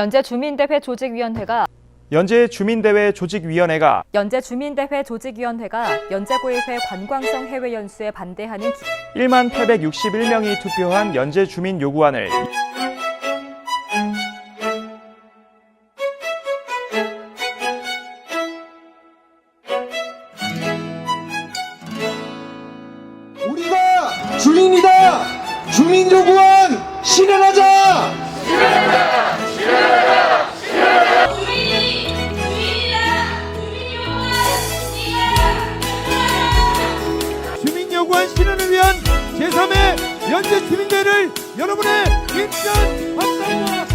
연재 주민대회 조직위원회가 연재 주민대회 조직위원회가 연재 주민대회 조직위원회가 연재구의회 관광성 해외 연수에 반대하는 기- 1만 861명이 투표한 연재 주민 요구안을 우리가 주인이다! 주민 요구안 실현하 제3회 연재 주민대회를 여러분의 힘찬 박수와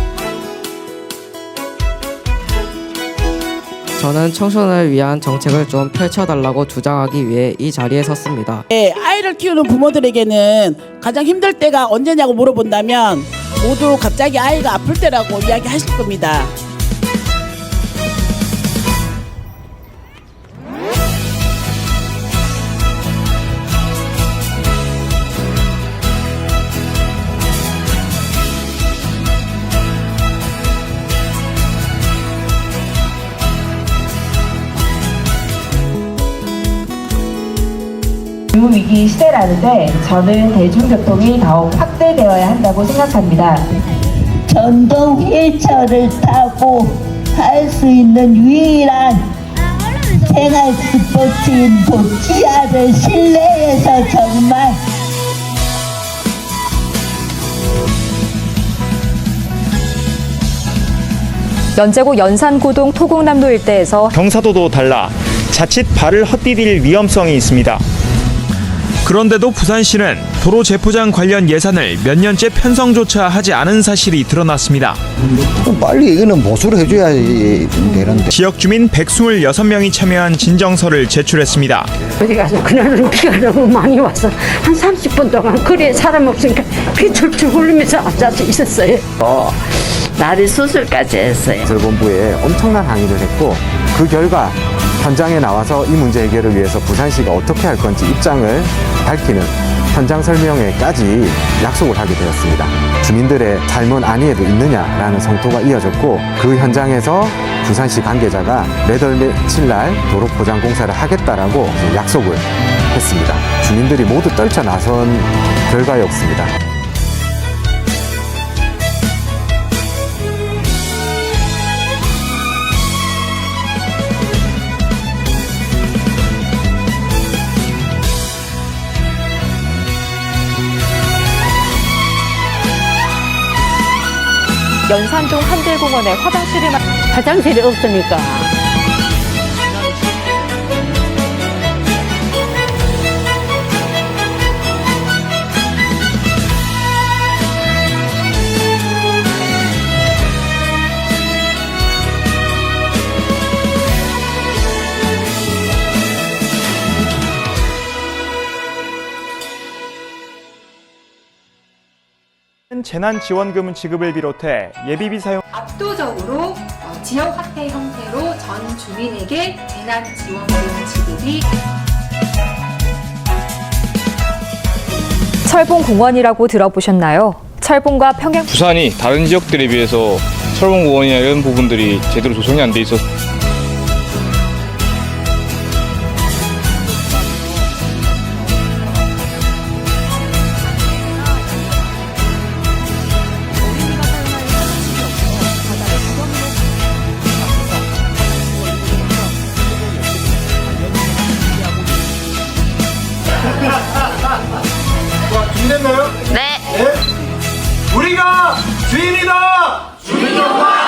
저는 청소년을 위한 정책을 좀 펼쳐달라고 주장하기 위해 이 자리에 섰습니다. 네, 아이를 키우는 부모들에게는 가장 힘들 때가 언제냐고 물어본다면 모두 갑자기 아이가 아플 때라고 이야기하실 겁니다. 위기 시대라는데 저는 대중교통이 더욱 확대되어야 한다고 생각합니다. 전동 휠체어를 타고 할 수 있는 유일한 생활 스포츠인 도치아를 실내에서 정말 연제구 연산구동 토곡남로 일대에서 경사도도 달라 자칫 발을 헛디딜 위험성이 있습니다. 그런데도 부산시는 도로 재포장 관련 예산을 몇 년째 편성조차 하지 않은 사실이 드러났습니다. 빨리 이거는 보수를 해줘야 되는데. 지역 주민 126명이 참여한 진정서를 제출했습니다. 어디 가서 그날은 비가 너무 많이 와서 한 30분 동안 거리에 사람 없으니까 피 출출 흘리면서 앉아서 있었어요. 날이 수술까지 했어요. 건설본부에 엄청난 항의를 했고 그 결과 현장에 나와서 이 문제 해결을 위해서 부산시가 어떻게 할 건지 입장을 밝히는 현장 설명회까지 약속을 하게 되었습니다. 주민들의 삶은 안위에도 있느냐라는 성토가 이어졌고 그 현장에서 부산시 관계자가 매달 며칠 날 도로 포장 공사를 하겠다라고 약속을 했습니다. 주민들이 모두 떨쳐 나선 결과였습니다. 연산동 한길공원에 화장실이 마- 화장실이 없으니까 재난지원금 지급을 비롯해 예비비 사용 압도적으로 어, 지역 화폐 형태로 전 주민에게 재난지원금 지급이 철봉 공원이라고 들어보셨나요? 철봉과 평행 부산이 다른 지역들에 비해서 철봉 공원이나 이런 부분들이 제대로 조성이 안 돼 있어서 준비됐나요? 네. 우리가 주인이다! 주민요구안